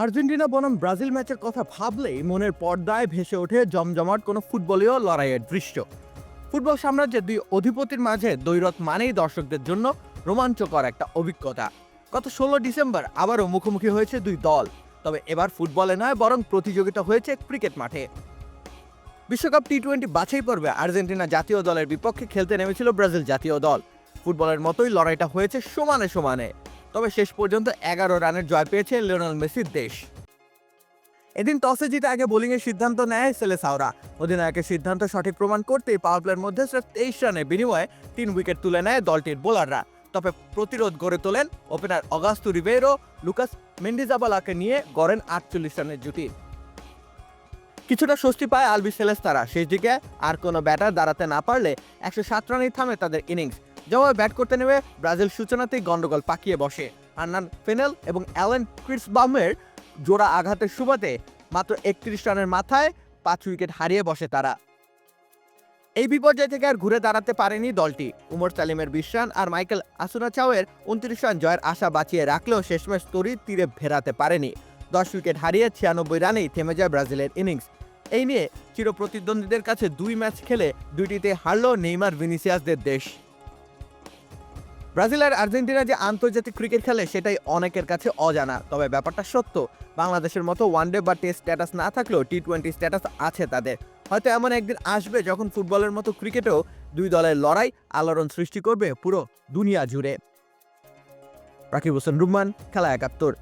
Argentina বনাম Brazil ম্যাচের কথা ভাবলেই মনের পর্দায় ভেসে ওঠে জমজমাট কোনো ফুটবলীয় লড়াইয়ের দৃশ্য। ফুটবল সাম্রাজ্যের দুই অধিপতির মাঝে দৈরত মানেই দর্শকদের জন্য রোমাঞ্চকর একটা অভিজ্ঞতা। গত ষোলো ডিসেম্বর আবারও মুখোমুখি হয়েছে দুই দল, তবে এবার ফুটবলে নয়, বরং প্রতিযোগিতা হয়েছে ক্রিকেট মাঠে। বিশ্বকাপ টি টোয়েন্টি বাছাই পর্বে আর্জেন্টিনা জাতীয় দলের বিপক্ষে খেলতে নেমেছিল ব্রাজিল জাতীয় দল। ফুটবলের মতোই লড়াইটা হয়েছে সমানে সমানে। তবে শেষ পর্যন্ত এগারো রানের জয় পেয়েছে লিওনেল মেসির দেশ। এদিন টসে জিতে আগে বোলিংয়ের সিদ্ধান্ত নেয় সেলে সেলেসাওরা। অধিনায়কের সিদ্ধান্ত সঠিক প্রমাণ করতেই পাওয়ার প্লের মধ্যে স্রেফ তেইশ রানের বিনিময়ে তিন উইকেট তুলে নেয় দলটির বোলাররা তবে প্রতিরোধ গড়ে তোলেন ওপেনার অগাস্তু রিবেরো, লুকাস মেন্ডিজাবালাকে নিয়ে গড়েন আটচল্লিশ রানের জুটি। কিছুটা স্বস্তি পায় আলবি সেলেস তারা। শেষ দিকে আর কোনো ব্যাটার দাঁড়াতে না পারলে একশো সাত রানেই থামে তাদের ইনিংস জবাবে ব্যাট করতে নেমে ব্রাজিল সূচনাতেই গন্ডগোল পাকিয়ে বসে। আন্নান ফেনেল এবং অ্যালেন ক্রিসবামের জোড়া আঘাতের সুবাদে মাত্র একত্রিশ রানের মাথায় পাঁচ উইকেট হারিয়ে বসে তারা। এই বিপর্যয় থেকে আর ঘুরে দাঁড়াতে পারেনি দলটি। উমর সালিমের বিশ রান আর মাইকেল আসুনা চাওয়ের উনত্রিশ রান জয়ের আশা বাঁচিয়ে রাখলেও শেষমেশ তরি তীরে ফেরাতে পারেনি। দশ উইকেট হারিয়ে ছিয়ানব্বই রানেই থেমে যায় ব্রাজিলের ইনিংস। এই নিয়ে চিরপ্রতিদ্বন্দ্বীদের কাছে দুই ম্যাচ খেলে দুইটিতে হারল নেইমার ভিনিসিয়াসদের দেশ। ব্রাজিল আর আর্জেন্টিনা যে আন্তর্জাতিক ক্রিকেট খেলে, সেটাই অনেকের কাছে অজানা। তবে ব্যাপারটা সত্য, বাংলাদেশের মতো ওয়ানডে বা টেস্ট স্ট্যাটাস না থাকলেও টি টোয়েন্টি স্ট্যাটাস আছে তাদের। হয়তো এমন একদিন আসবে যখন ফুটবলের মতো ক্রিকেটেও দুই দলের লড়াই, আলোড়ন সৃষ্টি করবে পুরো দুনিয়া জুড়ে। রাকিব হোসেন, রুম্মান, খেলা একাত্তর।